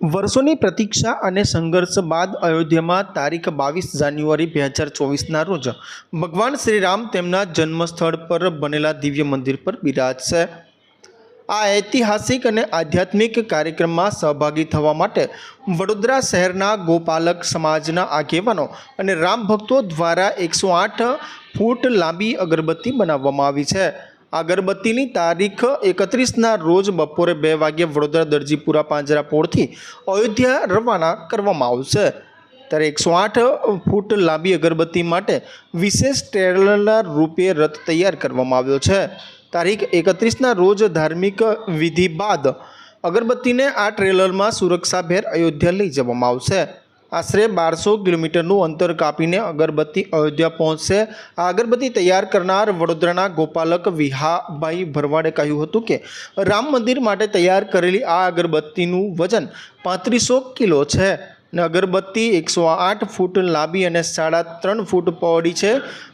વર્ષોની પ્રતીક્ષા અને સંઘર્ષ બાદ અયોધ્યામાં તારીખ બાવીસ જાન્યુઆરી બે હજાર ચોવીસના રોજ ભગવાન શ્રીરામ તેમના જન્મસ્થળ પર બનેલા દિવ્ય મંદિર પર બિરાજશે આ ઐતિહાસિક અને આધ્યાત્મિક કાર્યક્રમમાં સહભાગી થવા માટે વડોદરા શહેરના ગોપાલક સમાજના આગેવાનો અને રામ ભક્તો દ્વારા એકસો આઠ ફૂટ લાંબી અગરબત્તી બનાવવામાં આવી છે. અગરબત્તીની તારીખ એકત્રીસના રોજ બપોરે બે વાગ્યે વડોદરા દરજીપુરા પાંજરાપોળથી અયોધ્યા રવાના કરવામાં આવશે. ત્યારે એકસો આઠ ફૂટ લાંબી અગરબત્તી માટે વિશેષ ટ્રેલરના રૂપે રથ તૈયાર કરવામાં આવ્યો છે. તારીખ એકત્રીસના રોજ ધાર્મિક વિધિ બાદ અગરબત્તીને આ ટ્રેલરમાં સુરક્ષાભેર અયોધ્યા લઈ જવામાં આવશે. આશરે બારસો કિલોમીટરનું અંતર કાપીને અગરબત્તી અયોધ્યા પહોંચશે. આ અગરબત્તી તૈયાર કરનાર વડોદરાના ગોપાલક વિહાભાઈ ભરવાડે કહ્યું હતું કે રામ મંદિર માટે તૈયાર કરેલી આ અગરબત્તીનું વજન પાંત્રીસો કિલો છે અગરબત્તી એકસો આઠ ફૂટ લાંબી અને સાડા ત્રણ ફૂટ પહોળી છે.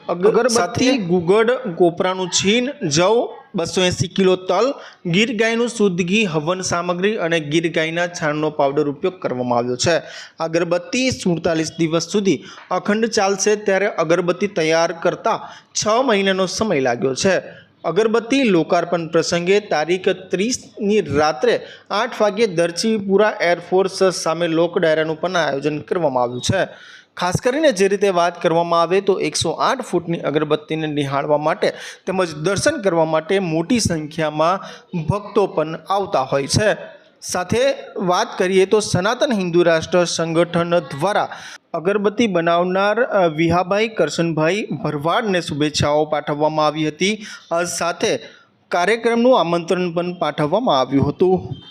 અગરબત્તી ગુગળ કોપરાનું છીન જવ બસો એંસી કિલો તલ, ગીર ગાયનું શુદ્ધ ઘી, હવન સામગ્રી અને ગીર ગાયના છાણનો પાવડર ઉપયોગ કરવામાં આવ્યો છે. અગરબત્તી સુડતાલીસ દિવસ સુધી અખંડ ચાલશે ત્યારે અગરબત્તી તૈયાર કરતાં છ મહિનાનો સમય લાગ્યો છે. અગરબત્તી લોકાર્પણ પ્રસંગે તારીખ ત્રીસની રાત્રે આઠ વાગ્યે દરજીપુરા એરફોર્સ સામે લોક ડાયરાનું પણ આયોજન કરવામાં આવ્યું છે. ખાસ કરીને જે રીતે વાત કરવામાં આવે તો એકસો આઠ ફૂટની અગરબત્તીને નિહાળવા માટે તેમજ દર્શન કરવા માટે મોટી સંખ્યામાં ભક્તો પણ આવતા હોય છે. સાથે વાત કરીએ તો સનાતન હિન્દુ રાષ્ટ્ર સંગઠન દ્વારા અગરબત્તી બનાવનાર વિહાભાઈ કરશનભાઈ ભરવાડને શુભેચ્છાઓ પાઠવવામાં આવી હતી. સાથે કાર્યક્રમનું આમંત્રણ પણ પાઠવવામાં આવ્યું હતું.